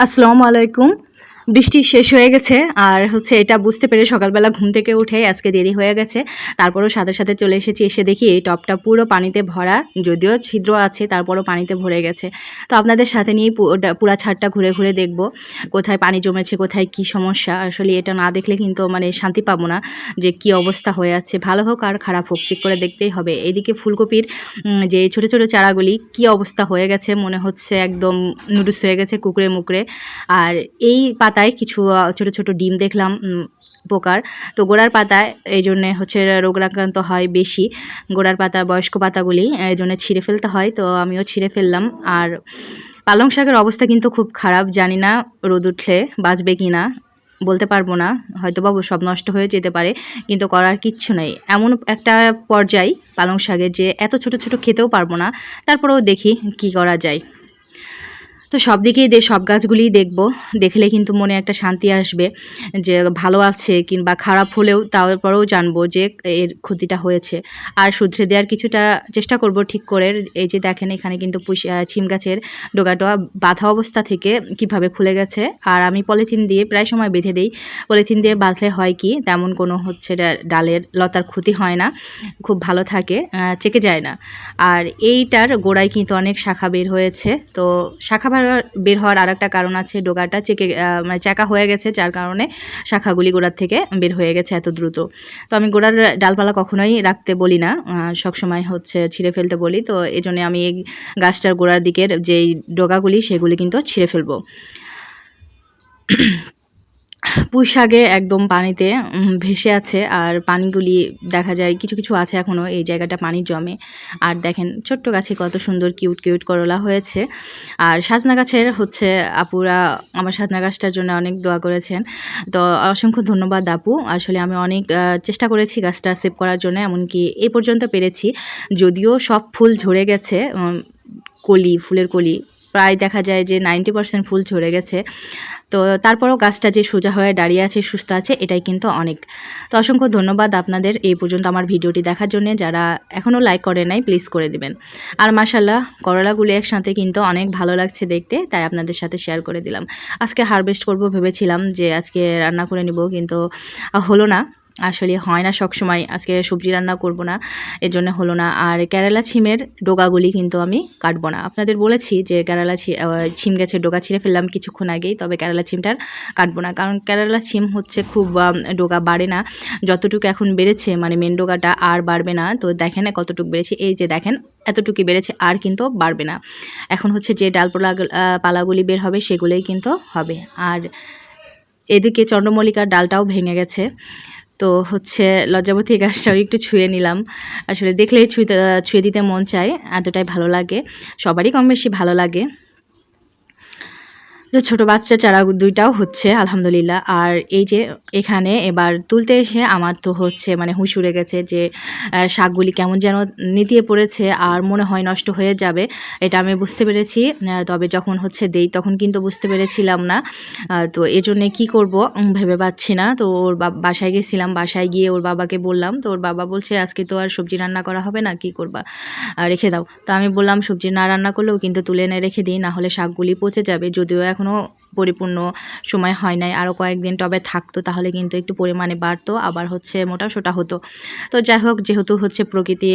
আসসালামু আলাইকুম। বৃষ্টি শেষ হয়ে গেছে আর হচ্ছে এটা বুঝতে পেরে সকালবেলা ঘুম থেকে উঠে আজকে দেরি হয়ে গেছে। তারপরও সাথে সাথে চলে এসেছি, এসে দেখি এই টপটা পুরো পানিতে ভরা, যদিও ছিদ্র আছে, তারপরও পানিতে ভরে গেছে। তো আপনাদের সাথে নিয়ে পুরা ছাদটা ঘুরে ঘুরে দেখব, কোথায় পানি জমেছে, কোথায় কি সমস্যা। আসলে এটা না দেখলে কিন্তু মানে শান্তি পাবো না যে কি অবস্থা হয়ে আছে। ভালো হোক আর খারাপ হোক চেক করে দেখতেই হবে। এদিকে ফুলকপির যে ছোট ছোট চারাগুলি কি অবস্থা হয়ে গেছে, মনে হচ্ছে একদম নুডুস হয়ে গেছে কুকুরে মুকরে। আর এই পাতায় কিছু ছোট ছোট ডিম দেখলাম পোকার। তো গোড়ার পাতায় এই জন্যে হচ্ছে রোগাক্রান্ত হয় বেশি। গোড়ার পাতা, বয়স্ক পাতাগুলি এই জন্য ছিঁড়ে ফেলতে হয়। তো আমিও ছিঁড়ে ফেললাম। আর পালং শাকের অবস্থা কিন্তু খুব খারাপ, জানি না রোদ উঠলে বাঁচবে কি না, বলতে পারব না। হয়তো বা সব নষ্ট হয়ে যেতে পারে, কিন্তু করার কিচ্ছু নেই। এমন একটা পর্যায় পালং শাকের যে এত ছোট ছোট খেতেও পারব না, তারপরেও দেখি কি করা যায়। তো সব দিকেই দে সব গাছগুলিই দেখব। দেখলে কিন্তু মনে একটা শান্তি আসবে যে ভালো আছে কিংবা খারাপ হলেও তারপরেও জানব যে এর ক্ষতিটা হয়েছে। আর শুধরে দেওয়ার কিছুটা চেষ্টা করব ঠিক করে। এই যে দেখেন এখানে কিন্তু ছিম গাছের ডোগাটা বাঁধা অবস্থা থেকে কীভাবে খুলে গেছে। আর আমি পলিথিন দিয়ে প্রায় সময় বেঁধে দিই। পলিথিন দিয়ে বাঁধলে হয় কি? তেমন কোনো হচ্ছে ডালের লতার ক্ষতি হয় না। খুব ভালো থাকে চেকে যায় না। আর এইটার গোড়ায় কিন্তু অনেক শাখা বের হয়েছে। তো শাখা বের- হওয়ার আর একটা কারণ আছে, ডোগাটা চেকে মানে চাকা হয়ে গেছে, যার কারণে শাখাগুলি গোড়ার থেকে বের হয়ে গেছে এত দ্রুত। তো আমি গোড়ার ডালপালা কখনোই রাখতে বলি না সবসময় হচ্ছে ছিঁড়ে ফেলতে বলি। তো এই জন্যে আমি এই গাছটার গোড়ার দিকের যেই ডোগাগুলি, সেগুলি কিন্তু ছিঁড়ে ফেলব। পুঁই শাকে একদম পানিতে ভেসে আছে আর পানিগুলি দেখা যায় কিছু কিছু আছে এখনও এই জায়গাটা পানি জমে। আর দেখেন ছোট্ট গাছে কত সুন্দর কিউট কিউট করলা হয়েছে। আর সাজনা গাছের হচ্ছে আপুরা আমার সাজনা গাছটার জন্য অনেক দোয়া করেছেন। তো অসংখ্য ধন্যবাদ আপু। আসলে আমি অনেক চেষ্টা করেছি গাছটা সেভ করার জন্য, এমনকি এই পর্যন্ত পেরেছি। যদিও সব ফুল ঝরে গেছে কলি, ফুলের কলি প্রায় দেখা যায় যে নাইনটি পার্সেন্ট ফুল ঝরে গেছে। তো তারপরও গাছটা যে সোজা হয়ে দাঁড়িয়ে আছে, সুস্থ আছে, এটাই কিন্তু অনেক। তো অসংখ্য ধন্যবাদ আপনাদের এই পর্যন্ত আমার ভিডিওটি দেখার জন্য। যারা এখনও লাইক করে নাই, প্লিজ করে দিবেন। আর মাসাল্লাহ করলাগুলো একসাথে কিন্তু অনেক ভালো লাগছে দেখতে, তাই আপনাদের সাথে শেয়ার করে দিলাম। আজকে হারভেস্ট করব ভেবেছিলাম যে আজকে রান্না করে নিব, কিন্তু হলো না। আসলে হয় না সব সময় আজকে সবজি রান্না করব না এর জন্য হলো না। আর কেরালা ছিমের ডোগাগুলি কিন্তু আমি কাটবো না। আপনাদের বলেছি যে কেরালা ছিম গাছের ডোগা ছিঁড়ে ফেললাম কিছুক্ষণ আগেই, তবে কেরালা ছিমটার কাটবো না। কারণ কেরালা ছিম হচ্ছে খুব ডোগা বাড়ে না। যতটুকু এখন বেড়েছে মানে মেন ডোগাটা আর বাড়বে না। তো দেখেন কতটুকু বেড়েছে। এই যে দেখেন, এতটুকু বেড়েছে, আর কিন্তু বাড়বে না। এখন হচ্ছে যে ডালপালা পালাগুলি বের হবে, সেগুলোই কিন্তু হবে। আর এদিকে চন্দ্রমল্লিকার ডালটাও ভেঙে গেছে। তো হচ্ছে লজ্জাবতী গাছটাও একটু ছুঁয়ে নিলাম। আসলে দেখলেই ছুঁয়ে ছুঁয়ে দিতে মন চায়, এতটাই ভালো লাগে। সবারই কম বেশি ভালো লাগে। তো ছোটো বাচ্চা চারা দুইটাও হচ্ছে, আলহামদুলিল্লাহ। আর এই যে এখানে এবার তুলতে এসে আমার তো হচ্ছে মানে হুঁশ উড়ে গেছে যে শাকগুলি কেমন যেন নিতিয়ে পড়েছে আর মনে হয় নষ্ট হয়ে যাবে, এটা আমি বুঝতে পেরেছি। তবে যখন হচ্ছে দেই তখন কিন্তু বুঝতে পেরেছিলাম না। তো এই জন্যে কী করব ভেবে পাচ্ছি না। তো ওর বাসায় গেছিলাম, বাসায় গিয়ে ওর বাবাকে বললাম, তো ওর বাবা বলছে, আজকে তো আর সবজি রান্না করা হবে না, কি করবা? রেখে দাও। তো আমি বললাম, সবজি না রান্না করলেও কিন্তু তুলে এনে রেখে দিই না হলে শাকগুলি পচে যাবে, যদিও এখনও পরিপূর্ণ সময় হয় নাই। আরও কয়েকদিন টবে থাকতো, তাহলে কিন্তু একটু পরিমাণে বাড়তো, আবার হচ্ছে মোটা সোটা হতো। তো যাই হোক, যেহেতু হচ্ছে প্রকৃতি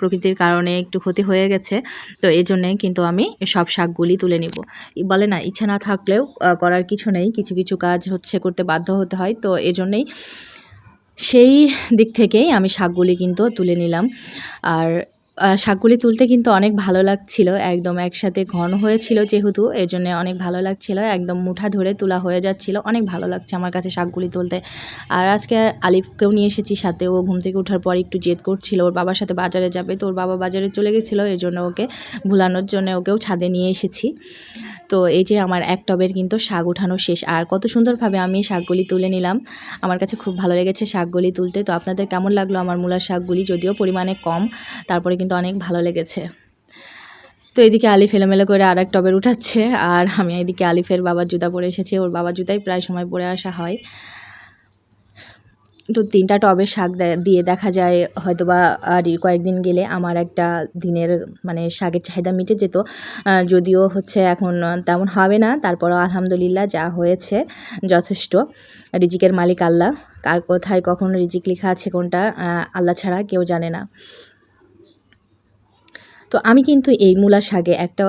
প্রকৃতির কারণে একটু ক্ষতি হয়ে গেছে, তো এই জন্যে কিন্তু আমি সব শাকগুলি তুলে নিব। বলে না, ইচ্ছা না থাকলেও করার কিছু নেই, কিছু কিছু কাজ হচ্ছে করতে বাধ্য হতে হয়, তো এই জন্যেই সেই দিক থেকেই আমি শাকগুলি কিন্তু তুলে নিলাম। আর শাকগুলি তুলতে কিন্তু অনেক ভালো লাগছিল, একদম একসাথে ঘন হয়েছিল যেহেতু এর জন্য অনেক ভালো লাগছিল, একদম মুঠা ধরে তোলা হয়ে যাচ্ছিল, অনেক ভালো লাগছে আমার কাছে শাকগুলি তুলতে। আর আজকে আলিফকেও নিয়ে এসেছি সাথে, ও ঘুম থেকে ওঠার পর একটু জেদ করছিল, ওর বাবার সাথে বাজারে যাবে, তো ওর বাবা বাজারে চলে গেছিল এর জন্য ওকে ভুলানোর জন্য ওকেও ছাদে নিয়ে এসেছি। তো এই যে আমার এক টবের কিন্তু শাক উঠানো শেষ, আর কত সুন্দরভাবে আমি শাকগুলি তুলে নিলাম, আমার কাছে খুব ভালো লেগেছে শাকগুলি তুলতে, তো আপনাদের কেমন লাগল আমার মূলার শাকগুলি, যদিও পরিমাণে কম, তারপরে কিন্তু অনেক ভালো লেগেছে। তো এদিকে আলিফ এলোমেলো করে আর এক টবের উঠাচ্ছে আর আমি এদিকে আলিফের বাবার জুতা পরে এসেছি, ওর বাবার জুতাই প্রায় সময় পরে আসা হয়। তো তিনটা টবের শাক দিয়ে দেখা যায় হয়তো বা আর কয়েকদিন গেলে আমার একটা দিনের মানে শাকের চাহিদা মিটে যেত। যদিও হচ্ছে এখন তেমন হবে না, তারপরও আলহামদুলিল্লাহ যা হয়েছে যথেষ্ট। রিজিকের মালিক আল্লাহ, কার কোথায় কখন রিজিক লেখা আছে কোনটা আল্লাহ ছাড়া কেউ জানে না। তো আমি কিন্তু এই মূলা শাকে একটা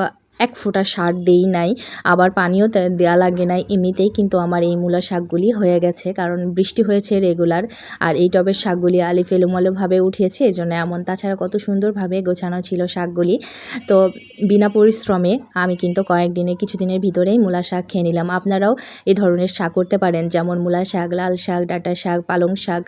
এক ফোঁটা সার দেই নাই, আবার পানিও দেয়া লাগে নাই। এমনিতেই কিন্তু আমার এই মূলা শাকগুলি হয়ে গেছে, কারণ বৃষ্টি হয়েছে রেগুলার, আর এই টবের শাকগুলি আলি ফেলুমলোভাবে উঠিয়েছে এর জন্য এমন তাছাড়া কত সুন্দরভাবে গোছানো ছিল শাকগুলি। তো বিনা পরিশ্রমে আমি কিন্তু কয়েকদিনে কিছুদিনের ভিতরেই মূলা শাক খেয়ে নিলাম। আপনারাও এই ধরনের শাক করতে পারেন, যেমন মূলা শাক, লাল শাক, ডাঁটা শাক, পালং শাক,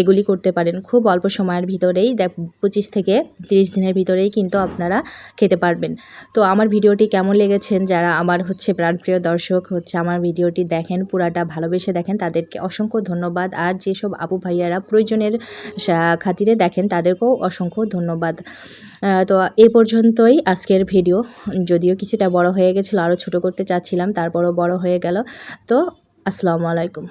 এগুলি করতে পারেন। খুব অল্প সময়ের ভিতরেই, দেখ, পঁচিশ থেকে তিরিশ দিনের ভিতরেই কিন্তু আপনারা খেতে পারবেন। তো আমার ভিডিওটি কেমন লেগেছেন? যারা আমার হচ্ছে প্রাণপ্রিয় দর্শক হচ্ছে আমার ভিডিওটি দেখেন, পুরাটা ভালোবেসে দেখেন, তাদেরকে অসংখ্য ধন্যবাদ। আর যেসব আপু ভাইয়ারা প্রয়োজনের খাতিরে দেখেন, তাদেরকেও অসংখ্য ধন্যবাদ। তো এ পর্যন্তই আজকের ভিডিও। যদিও কিছুটা বড় হয়ে গেছিল আরও ছোট করতে চাচ্ছিলাম, তারপরও বড় হয়ে গেল। তো আসসালামু আলাইকুম।